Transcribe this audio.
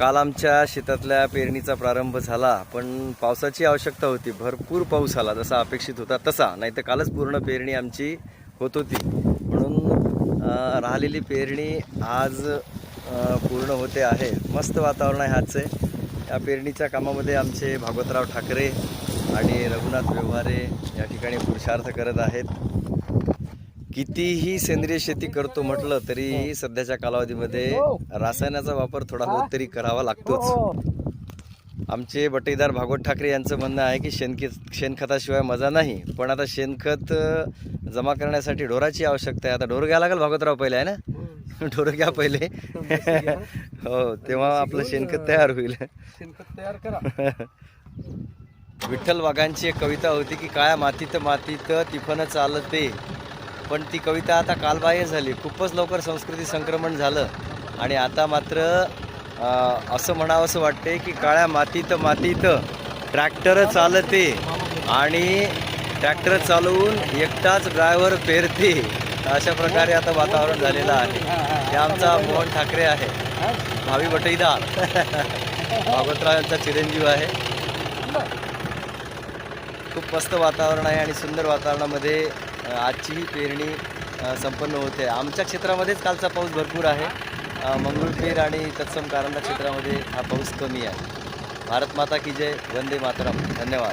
काल आमच्या शेतातल्या पेरणीचा प्रारंभ झाला पण पावसाची आवश्यकता होती. भरपूर पाऊस आला जसा अपेक्षित होता तसा. नाही तर कालच पूर्ण पेरणी आमची होत होती. म्हणून राहिलेली पेरणी आज पूर्ण होते आहे. मस्त वातावरण आहे आजचे. या पेरणीच्या कामामध्ये आमचे भागवतराव ठाकरे आणि रघुनाथ व्यवहारे या ठिकाणी पुरुषार्थ करत आहेत. कितीही सेंद्रिय शेती करतो म्हटलं तरी सध्याच्या कालावधीमध्ये रासायनाचा वापर थोडा होत तरी करावा लागतोच. आमचे बटेदार भागवत ठाकरे यांचं म्हणणं आहे की शेणखत शेणखताशिवाय मजा नाही. पण आता शेणखत जमा करण्यासाठी ढोराची आवश्यकता आहे. आता ढोर घ्यायला लागेल भागवतराव पहिले आहे ना? ढोर घ्या पहिले. हो तेव्हा आपलं शेणखत तयार होईल. शेणखत तयार करा. विठ्ठल वाघांची एक कविता होती की काळ्या मातीत मातीत तिफन चालते. पण ती कविता आता कालबाह्य झाली. खूपच लवकर संस्कृती संक्रमण झालं. आणि आता मात्र असं म्हणावं असं वाटते की काळ्या मातीत मातीत ट्रॅक्टर चालते आणि ट्रॅक्टर चालवून एकटाच ड्रायव्हर पेरते. अशा प्रकारे आता वातावरण झालेलं आहे. हे आमचा मोहन ठाकरे आहे. भावी बटईदार. भागवतराव यांचा चिरंजीव आहे. खूप मस्त वातावरण आहे आणि सुंदर वातावरणामध्ये आजची ही पेरणी संपन्न होते आमच्या क्षेत्रामध्येच कालचा पाऊस भरपूर आहे. अ, आणि तत्सम कारंजा क्षेत्रामध्ये हा पाऊस कमी आहे. भारत माता की जय वंदे मातरम. धन्यवाद.